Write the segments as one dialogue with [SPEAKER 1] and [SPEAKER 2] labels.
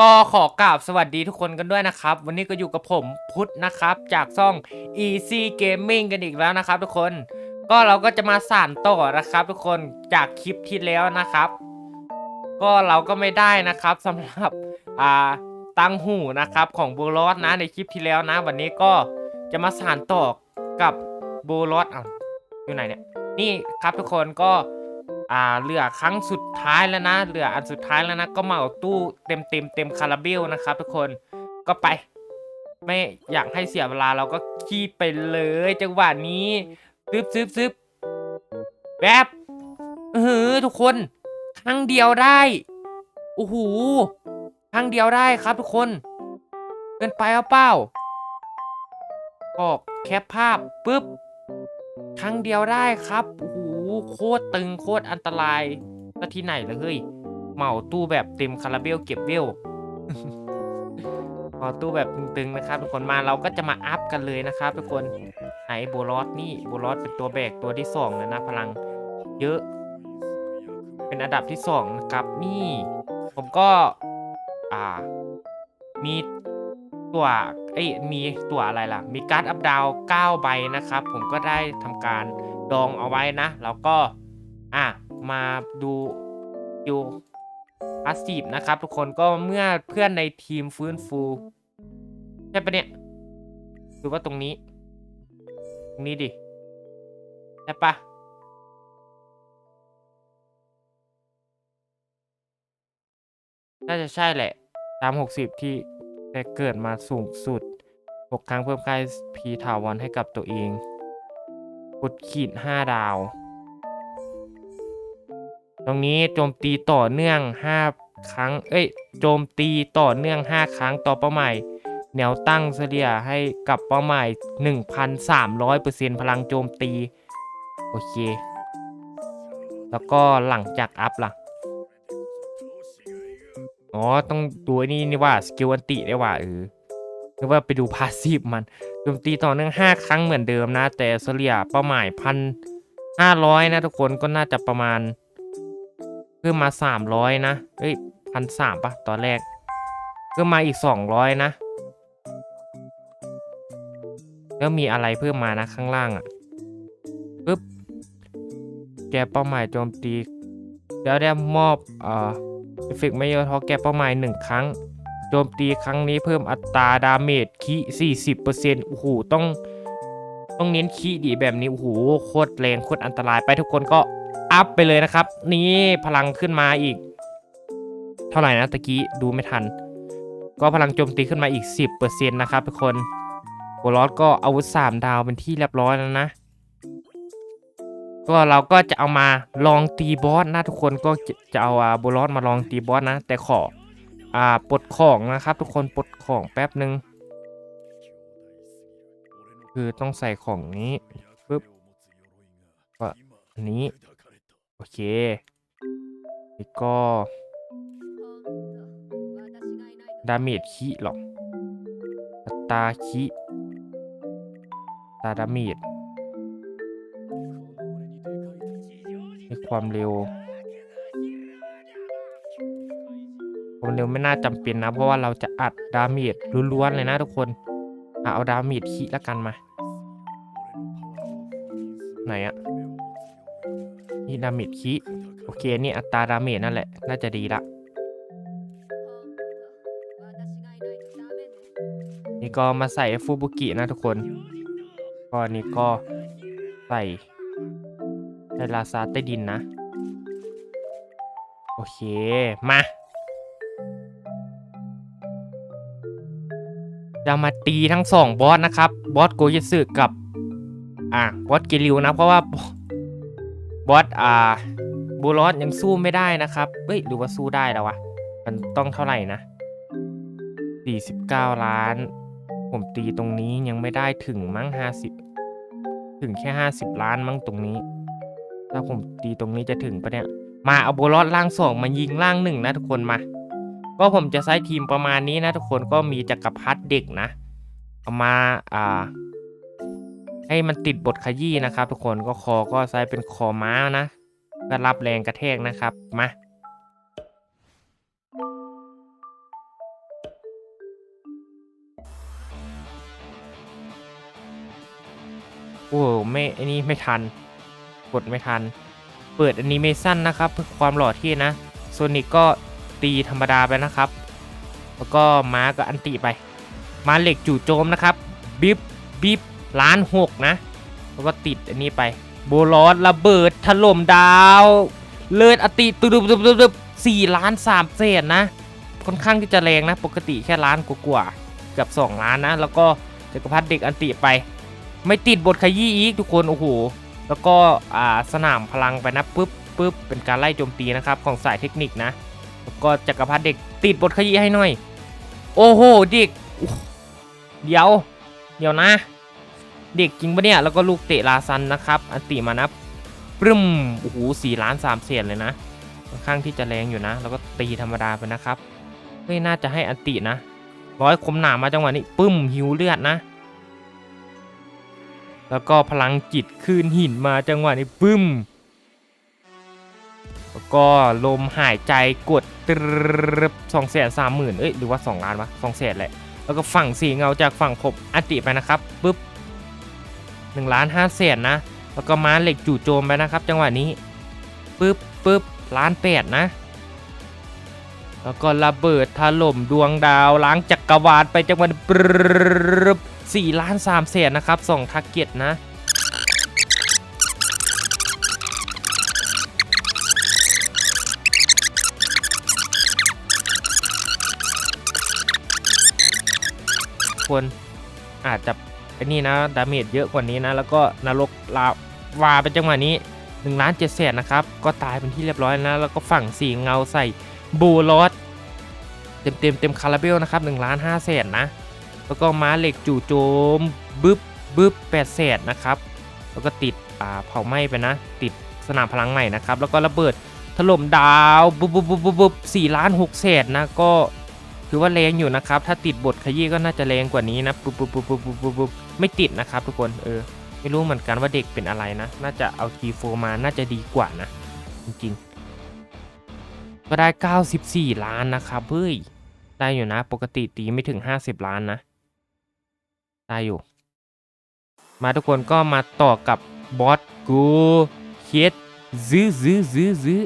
[SPEAKER 1] ก็ขอกราบสวัสดีทุกคนกันด้วยนะครับ วันนี้ก็อยู่กับผมพุทธนะครับ จากช่อง Easy Gaming กันอีกแล้วนะครับ ทุกคนก็เราก็จะมาสานต่อนะครับ ทุกคนจากคลิปที่แล้วนะครับ ก็เราก็ไม่ได้นะครับสำหรับอ่าตังหูนะครับของโบลอสนะในคลิปที่แล้วนะ วันนี้ก็จะมาสานต่อกับโบลอสอะอยู่ไหนเนี่ยนี่ครับทุกคนก็ อ่าเหลือครั้งสุดท้ายแล้วนะ เหลืออันสุดท้ายแล้วนะ ก็เหมาตู้เต็มเต็มเต็มคาราเบลนะครับ ทุกคนก็ไป ไม่อยากให้เสียเวลาเราก็ขี้ไปเลย จังหวะนี้ซึบซึบซึบแบบเออทุกคนครั้งเดียวได้โอ้โหครั้งเดียวได้ครับทุกคนเกินไปเอาเปล่าก็แคปภาพปุ๊บครั้งเดียวได้ครับโอ้ โหโคตรตึงโคตรอันตรายก็ที่ไหนเลยเฮ้ยเหมาตู้แบบเต็มคาราเบลเก็บเวลเหมาตู้แบบตึงๆนะครับทุกคนมาเราก็จะมาอัพกันเลยนะครับทุกคนไหนโบลอสนี่โบลอสเป็นตัวแบกตัวที่สองเลยนะพลังเยอะ เป็นอันดับที่สองนะครับนี่ ผมก็อ่ามีตัวเอ้มีตัวอะไรล่ะ มีการ์ดอัพดาว9ใบนะครับ ผมก็ได้ทำการดองเอาไว้นะ แล้วก็อะมาดูดูพาสซีฟนะครับ ทุกคนก็เมื่อเพื่อนในทีมฟื้นฟูใช่ปะเนี่ยหรือว่าตรงนี้ ตรงนี้ดิใช่ปะน่าจะใช่แหละ ตาม60ที่ได้เกิดมาสูงสุด 6ครั้งเพิ่มค่าพีถาวรให้กับตัวเอง กดขีด 5 ดาว ตรงนี้โจมตีต่อเนื่อง 5 ครั้ง เอ้ย โจมตีต่อเนื่อง 5 ครั้งต่อเป้าหมาย แนวตั้งเฉลี่ยให้กับเป้าหมาย 1,300%พลังโจมตี โอเค แล้วก็หลังจากอัพล่ะอ๋อ ต้องดูนี่นี่ว่า สกิลอันติได้ว่าเออ หรือว่าไปดูพาสซีฟมันโจมตีต่อเนื่อง 5 ครั้งเหมือนเดิมนะ แต่เฉลี่ยเป้าหมายพันห้าร้อยนะทุกคนก็น่าจะประมาณเพิ่มมา300นะเอ้ยพันสามปะตอนแรกเพิ่มมาอีก200นะ แล้วมีอะไรเพิ่มมานะข้างล่างอะ่ะปึ๊บแกเป้าหมายโจมตี แล้วได้มอบเอ่อเอฟเฟกต์ไม่ย่อท้อแกเป้าหมายหนึ่งครั้ง โจมตีครั้งนี้เพิ่มอัตราดาเมจคี40%โอ้โหต้อง ต้องเน้นคีดีแบบนี้ โอ้โห โคตรแรงโคตรอันตรายไปทุกคนก็อัพไปเลยนะครับ นี่พลังขึ้นมาอีก เท่าไหร่นะตะกี้ดูไม่ทัน ก็พลังโจมตีขึ้นมาอีก 10%นะครับทุกคนโบลอสก็อาวุธ3ดาวเป็นที่เรียบร้อยแล้วนะ ก็เราก็จะเอามาลองตีบอสนะทุกคนก็จะเอาอ่าโบลอสมาลองตีบอสนะ แต่ขอ อ่าปลดของนะครับ ทุกคนปลดของแป๊บหนึ่งคือต้องใส่ของนี้ปึ๊บก็อันนี้ โอเคแล้วก็ดาเมจคีหรอกตาคีตาดาเมจมีความเร็ว เร็วไม่น่าจำเป็นนะ เพราะว่าเราจะอัดดาเมจล้วนๆเลยนะทุกคนอเอาดาเมจคีละกันมา ไหนอะนี่ดาเมจคีโอเคนี่อัตราดาเมจนั่นแหละ น่าจะดีละนี่ก็มาใส่ฟูบุกินะทุกคนก็นนี้ก็ใส่ในลาซาใต้ดินนะ โอเค มา จะมาตีทั้งสองบอสนะครับบอสโกยิสึกับอะบอสเกลิวนะเพราะว่าบอสอ่าบูลอสยังสู้ไม่ได้นะครับเฮ้ยหรือว่าสู้ได้แล้ววะมันต้องเท่าไหร่นะ49 ล้าน ผมตีตรงนี้ยังไม่ได้ถึงมั้ง50 ถึงแค่ 50 ล้านมั้งตรงนี้ ถ้าผมตีตรงนี้จะถึงปะเนี่ย มาเอาโบลอสล่างสองมายิงล่างหนึ่งนะทุกคนมา ก็ผมจะใช้ทีมประมาณนี้นะทุกคนก็มีจักรพรรดิเด็กนะเอามาอ่า ให้มันติดบทขยี้นะครับ ทุกคนก็คอก็ใช้เป็นคอม้านะก็รับแรงกระแทกนะครับมาโอ้ไม่อันนี้ไม่ทัน กดไม่ทัน เปิดอันนี้เมชั่นนะครับเพื่อความหล่อที่นะโซนิกก็ ตีธรรมดาไปนะครับ แล้วก็ม้าก็อันติไป ม้าเหล็กจู่โจมนะครับ บิบบิบล้านหกนะ แล้วก็ติดอันนี้ไป โบลอสระเบิดถล่มดาว เลิศอติตุบตุบตุบตุบตุบสี่ล้านสามเศษนะ ค่อนข้างที่จะแรงนะ ปกติแค่ล้านกว่าเกือบสองล้านนะ แล้วก็จักรพรรดิเด็กอันติไป ไม่ติดบทขยี้อีกทุกคน โอ้โห แล้วก็สนามพลังไปนะปุ๊บปุ๊บเป็นการไล่โจมตีนะครับ ของสายเทคนิคนะ ก็จักรพรรดิเด็กติดบทขยี้ให้หน่อย โอ้โหเด็กเดี๋ยว เดี๋ยวนะ เด็กจริงปะเนี่ย แล้วก็ลูกเตะลาซันนะครับ อันติมานะปรึมโอ้โหสี่ล้านสามเศษเลยนะค่อนข้างที่จะแรงอยู่นะ แล้วก็ตีธรรมดาไปนะครับเฮ้ยน่าจะให้อันตินะร้อยคมหนามาจังหวะนี้ปึ้มหิวเลือดนะ แล้วก็พลังจิตคืนหินมาจังหวะนี้ปึ้ม ก็ลมหายใจกดตรึบสองแสนสามหมื่นเอ้ยหรือว่าสองล้านวะสองแสนแหละ แล้วก็ฝั่งสีเงาจากฝั่งผมอัติไปนะครับปุ๊บหนึ่งล้านห้าแสนนะ แล้วก็ม้าเหล็กจู่โจมไปนะครับ จังหวะนี้ปุ๊บปุ๊บล้านแปดนะ แล้วก็ระเบิดถล่มดวงดาวล้างจักรวาลไปจังหวะปรึบสี่ล้านสามแสนนะครับสองทาร์เก็ตนะ คนอาจจะไอ้นี่นะดาเมจเยอะกว่านี้นะ แล้วก็นรกลาวาเป็นจังหวะนี้1ล้านเจ็ดแสนนะครับ ก็ตายเป็นที่เรียบร้อยนะ แล้วก็ฝั่งสีเงาใส่บูลอสเต็มเต็มเต็มคาราเบลนะครับ1ล้านห้าแสนนะ แล้วก็ม้าเหล็กจู่โจมบึ๊บบึ๊บแปดแสนนะครับ แล้วก็ติดอ่าเผาไหม้ไปนะ ติดสนามพลังใหม่นะครับ แล้วก็ระเบิดถล่มดาว บุ๊บบุ๊บบุ๊บบุ๊บบุ๊บสี่ล้านหกแสนนะ ก็ คือว่าแรงอยู่นะครับ ถ้าติดบทขยี้ก็น่าจะแรงกว่านี้นะปุ๊บปุ๊บปุ๊บปุ๊บปุ๊บปุ๊บไม่ติดนะครับทุกคนเออ ไม่รู้เหมือนกันว่าเด็กเป็นอะไรนะ น่าจะเอา G4 มาน่าจะดีกว่านะ จริงๆ ก็ได้ 94 ล้านนะครับเฮ้ยได้อยู่นะ ปกติตีไม่ถึง 50 ล้านนะ ได้อยู่ มาทุกคนก็มาต่อกับบอสกูเคสซื้อซื้อซื้อซื้อ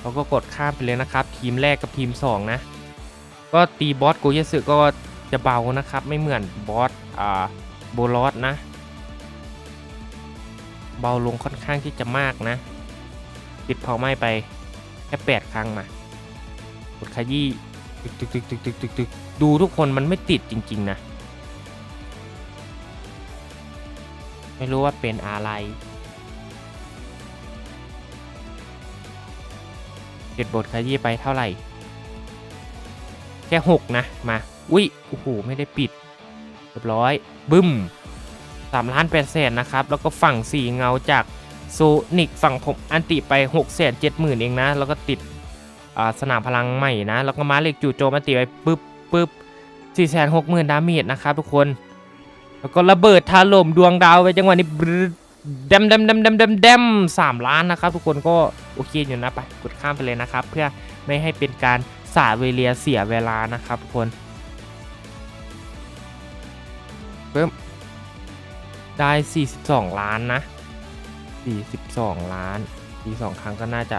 [SPEAKER 1] เราก็กดข้ามไปเลยนะครับ ทีมแรกกับทีม 2 นะ ก็ตีบอสโกยสึก็จะเบานะครับ ไม่เหมือนบอสอ่าโบลอสนะ เบาลงค่อนข้างที่จะมากนะติดเผาไหม้ไปแค่8ครั้งมากดขยี้ตึกตึกตึกตึกตึกตึกตึกดูทุกคนมันไม่ติดจริง ๆ นะ ไม่รู้ว่าเป็นอะไร เก็บบทขยี้ไปเท่าไหร่ แค่ 6 นะ มา อุ้ยโอ้โห ไม่ได้ปิดเรียบร้อย บึ้ม3ล้าน8แสนนะครับ แล้วก็ฝั่งสีเงาจากโซนิกฝั่งผมอันติไป6แสน7หมื่นเองนะ แล้วก็ติดสนามพลังใหม่นะ แล้วก็มาเหล็กจู่โจมอันติไปปึ๊บปึ๊บ4แสน6หมื่นดาเมจนะครับทุกคน แล้วก็ระเบิดถล่มดวงดาวไปจังหวะนี้ดเดมเดมเดมเดมเดมเดมสามล้านนะครับทุกคนก็ โอเคอยู่นะไปกดข้ามไปเลยนะครับ เพื่อไม่ให้เป็นการสาเวเลียเสียเวลานะครับทุกคนเพิ่มได้ 42 ล้านนะ 42 ล้านทีสองครั้งก็น่าจะ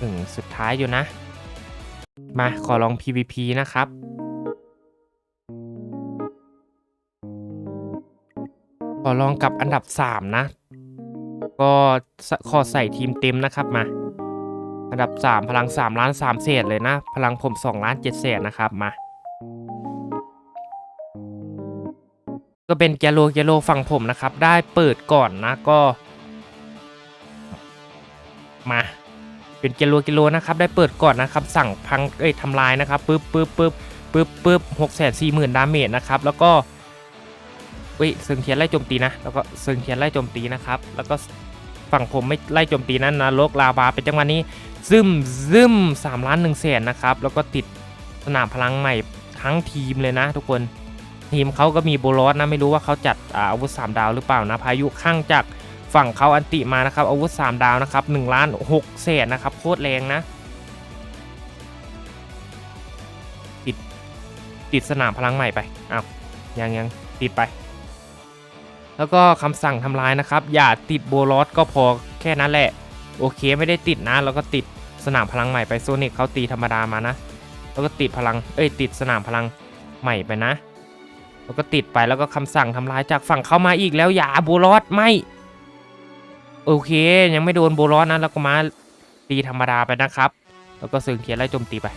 [SPEAKER 1] ถึงสุดท้ายอยู่นะ มาขอลอง PVP นะครับขอลองกับอันดับ 3 นะ ก็ขอใส่ทีมเต็มนะครับมา อันดับ 3 พลัง 3 ล้าน3เศษเลยนะ พลังผม 2 ล้าน7เศษนะครับมา ก็เป็นแกโลแกโลฝั่งผมนะครับ ได้เปิดก่อนนะก็ มาเป็นแกโลแกโลนะครับได้เปิดก่อนนะครับสั่งพังเอ้ยทำลายนะครับปึ๊บปึ๊บปึ๊บปึ๊บปึ๊บหกแสนสี่หมื่นดาเมจนะครับแล้วก็เว้ยเซิงเทียนไล่โจมตีนะแล้วก็เซิงเทียนไล่โจมตีนะครับแล้วก็ ฝั่งผมไม่ไล่โจมตีนั้นนะโลกลาวาเป็นจังหวะนี้ซึมซึมสามล้านหนึ่งแสนนะครับ แล้วก็ติดสนามพลังใหม่ทั้งทีมเลยนะทุกคน ทีมเขาก็มีโบลอสนะไม่รู้ว่าเขาจัดอาอาวุธ 3 ดาวหรือเปล่านะพายุข้างจากฝั่งเขาอันติมานะครับอาวุธ 3 ดาวนะครับ1ล้าน6แสนนะครับโคตรแรงนะ ติดติดสนามพลังใหม่ไปอ้าวยังยังติดไป แล้วก็คำสั่งทำลายนะครับ อย่าติดโบลอสก็พอแค่นั้นแหละ โอเคไม่ได้ติดนะแล้วก็ติดสนามพลังใหม่ไปโซนิกเขาตีธรรมดามานะ แล้วก็ติดพลังเอ้ยติดสนามพลังใหม่ไปนะ แล้วก็ติดไปแล้วก็คำสั่งทำลายจากฝั่งเข้ามาอีกแล้วอย่าโบลอสไม่โอเค ยังไม่โดนโบลอสนะแล้วก็มาตีธรรมดาไปนะครับ แล้วก็เซิงเทียนไล่โจมตีไป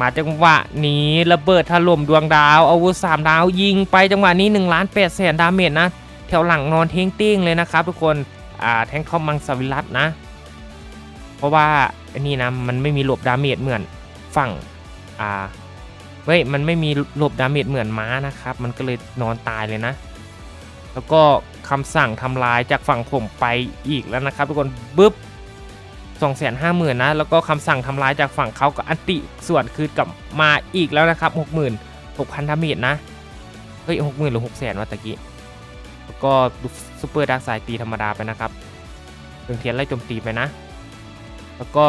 [SPEAKER 1] มาจังหวะนี้ระเบิดถล่มดวงดาวอาวุธสามดาวยิงไปจังหวะนี้1ล้าน8แสนดาเมจนะ แถวหลังนอนเทงติ้งเลยนะครับทุกคนอ่าแทงคอมมังสวิรัตนะ เพราะว่าอันนี้นะมันไม่มีหลบดาเมจเหมือนฝั่งอ่าเฮ้ยมันไม่มีหลบดาเมจเหมือนม้านะครับ มันก็เลยนอนตายเลยนะ แล้วก็คำสั่งทำลายจากฝั่งผมไปอีกแล้วนะครับ ทุกคนบึ๊บ สองแสนห้าหมื่นนะแล้วก็คำสั่งทำลายจากฝั่งเขากับอันติส่วนคืนกลับมาอีกแล้วนะครับหกหมื่นหกพันดาเมจนะ เฮ้ยหกหมื่นหรือหกแสนวะตะกี้ แล้วก็ซูเปอร์ดาร์กไซตีธรรมดาไปนะครับเรืองเทียนไล่โจมตีไปนะ แล้วก็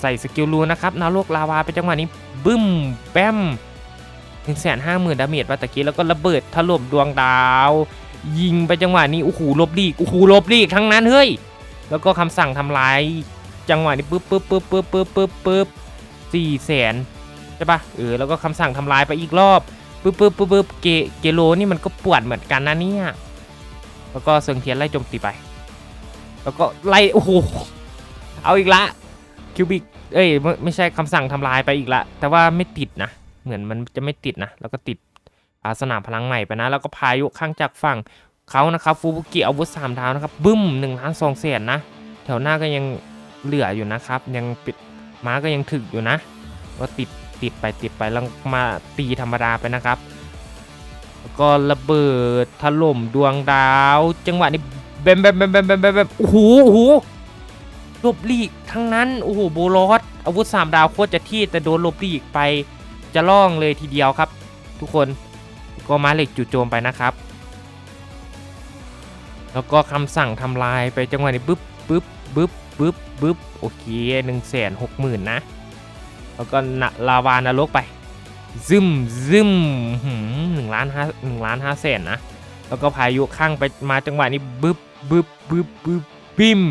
[SPEAKER 1] ใส่สกิลรูนะครับนรกลาวาไปจังหวะนี้ บึ้มแบมหนึ่งแสนห้าหมื่นดาเมจมาตะกี้แล้วก็ระเบิดถล่มดวงดาว ยิงไปจังหวะนี้โอ้โหลบลีกโอ้โหลบลีกทั้งนั้นเฮ้ย แล้วก็คำสั่งทำลายจังหวะนี้ปึ๊บปึ๊บปึ๊บปึ๊บปึ๊บปึ๊บปึ๊บสี่แสนใช่ปะเออแล้วก็คำสั่งทำลายไปอีกรอบปึ๊บปึ๊บปึ๊บปึ๊บเกเกโลนี่มันก็ปวดเหมือนกันนะเนี่ยแล้วก็เซิงเทียนไล่โจมตีไป แล้วก็ไล่โอ้โหเอาอีกละคิวบิกเอ้ยไม่ใช่คำสั่งทำลายไปอีกละแต่ว่าไม่ติดนะ เหมือนมันจะไม่ติดนะ แล้วก็ติดสนามพลังใหม่ไปนะ แล้วก็พายุข้างจากฝั่ง เขานะครับฟูบุกิอาวุธสามดาวนะครับบึ้มหนึ่งล้านสองแสนนะแถวหน้าก็ยังเหลืออยู่นะครับ ยังปิดม้าก็ยังถึกอยู่นะก็ติดติดไปติดไปแล้วมาตีธรรมดาไปนะครับแล้วก็ระเบิดถล่มดวงดาว จังหวะนี้แบมแบมแบมแบมแบมแบมโอ้โหโอ้โหลบลีกทั้งนั้นโอ้โหโบลอสอาวุธสามดาวโคตรจะที่แต่โดนลบลีกไปจะล่องเลยทีเดียวครับ ทุกคนก็มาเหล็กจู่โจมไปนะครับ แล้วก็คำสั่งทำลายไปจังหวะนี้บึ๊บบึ๊บบึ๊บบึ๊บบึ๊บโอเคหนึ่งแสนหกหมื่นนะ แล้วก็นะลาวานรกไปซึมซึมหนึ่งล้านห้าหนึ่งล้านห้าแสนนะ แล้วก็พายุข้างไปมาจังหวะนี้บึ๊บบึ๊บบึ๊บบึ๊บบิม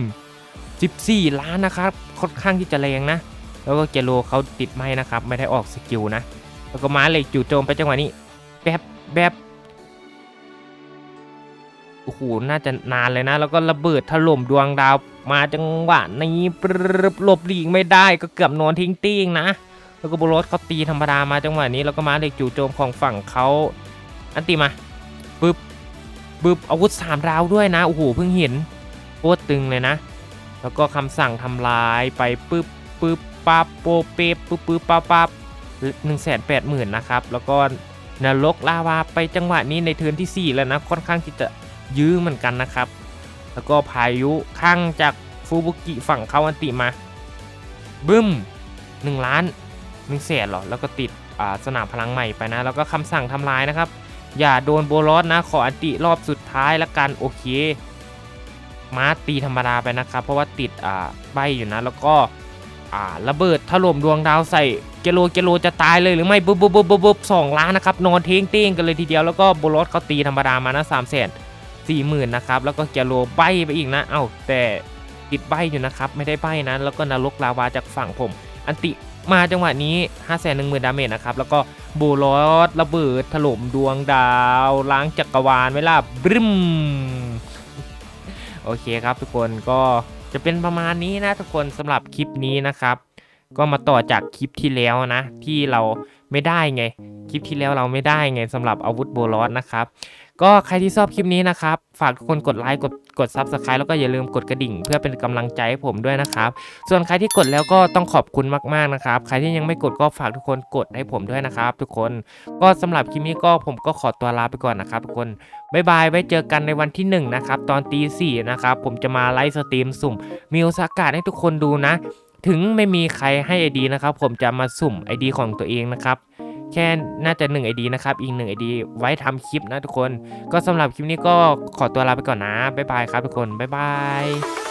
[SPEAKER 1] สิบสี่ล้านนะครับค่อนข้างที่จะแรงนะ แล้วก็เกโลเขาติดไม้นะครับ ไม่ได้ออกสกิลนะ แล้วก็ม้าเหล็กจู่โจมไปจังหวะนี้แบบแบบ โอ้โหน่าจะนานเลยนะ แล้วก็ระเบิดถล่มดวงดาวมาจังหวะนี้ปรึบหลบหลีกไม่ได้ก็เกือบนอนทิ้งติ้งนะ แล้วก็โบรสเขาตีธรรมดามาจังหวะนี้ แล้วก็มาเหล็กจู่โจมของฝั่งเขาอันตีมาปึ๊บปึ๊บอาวุธสามดาวด้วยนะโอ้โหเพิ่งเห็นโคตรตึงเลยนะ แล้วก็คำสั่งทำลายไปปึ๊บปึ๊บปั๊บโปเปปึ๊บปึ๊บปั๊บปั๊บหนึ่งแสนแปดหมื่นนะครับแล้วก็นรกลาวาไปจังหวะนี้ในเทิร์นที่ 4 แล้วนะค่อนข้างที่จะ ยื้อเหมือนกันนะครับ แล้วก็พายุข้างจากฟูบุกิฝั่งเขาอันติมาบึ้ม 1 ล้าน1แสนหรอ แล้วก็ติดสนามพลังใหม่ไปนะ แล้วก็คำสั่งทำลายนะครับ อย่าโดนโบลอสนะ ขออันติรอบสุดท้ายละกันโอเคมาตีธรรมดาไปนะครับ เพราะว่าติดใบอยู่นะ แล้วก็ระเบิดถล่มดวงดาวใส่เกโลเกโลจะตายเลยหรือไม่ปุ๊บปุ๊บปุ๊บบุบสองล้านนะครับ นอนเทงเต้งกันเลยทีเดียวแล้วก็โบลอสเขาตีธรรมดามานะสามแสน สี่หมื่นนะครับแล้วก็เกโลใบไปอีกนะ เอ้าแต่ติดใบอยู่นะครับไม่ได้ใบนะแล้วก็นรกลาวาจากฝั่งผม อันติมาจังหวะนี้5้าแสนหนึ่งหมื่นดาเมจนะครับแล้วก็โบลอสระเบิดถล่มดวงดาวล้างจักรวาลไว้ล่ะบรึมโอเคครับทุกคนก็จะเป็นประมาณนี้นะทุกคนสำหรับคลิปนี้นะครับก็มาต่อจากคลิปที่แล้วนะ ที่เราไม่ได้ไง คลิปที่แล้วเราไม่ได้ไงสำหรับอาวุธโบลอสนะครับ ก็ใครที่ชอบคลิปนี้นะครับ ฝากทุกคนกดไลค์กดกดซับสไครต์แล้วก็อย่าลืมกดกระดิ่ง เพื่อเป็นกำลังใจให้ผมด้วยนะครับ ส่วนใครที่กดแล้วก็ต้องขอบคุณมากๆนะครับ ใครที่ยังไม่กดก็ฝากทุกคนกดให้ผมด้วยนะครับ ทุกคนก็สำหรับคลิปนี้ก็ผมก็ขอตัวลาไปก่อนนะครับ ทุกคนบ๊ายบายไว้เจอกันในวันที่ 1 นะครับ ตอนตีสี่นะครับผมจะมาไลฟ์สตรีมสุ่มมีโอกาสให้ทุกคนดูนะ ถึงไม่มีใครให้ไอดีนะครับ ผมจะมาสุ่มไอดีของตัวเองนะครับ แค่น่าจะ1 ID นะครับ อีก1 ID ไว้ทำคลิปนะทุกคน ก็สำหรับคลิปนี้ก็ขอตัวลาไปก่อนนะ บ๊ายบายครับทุกคน บ๊ายบาย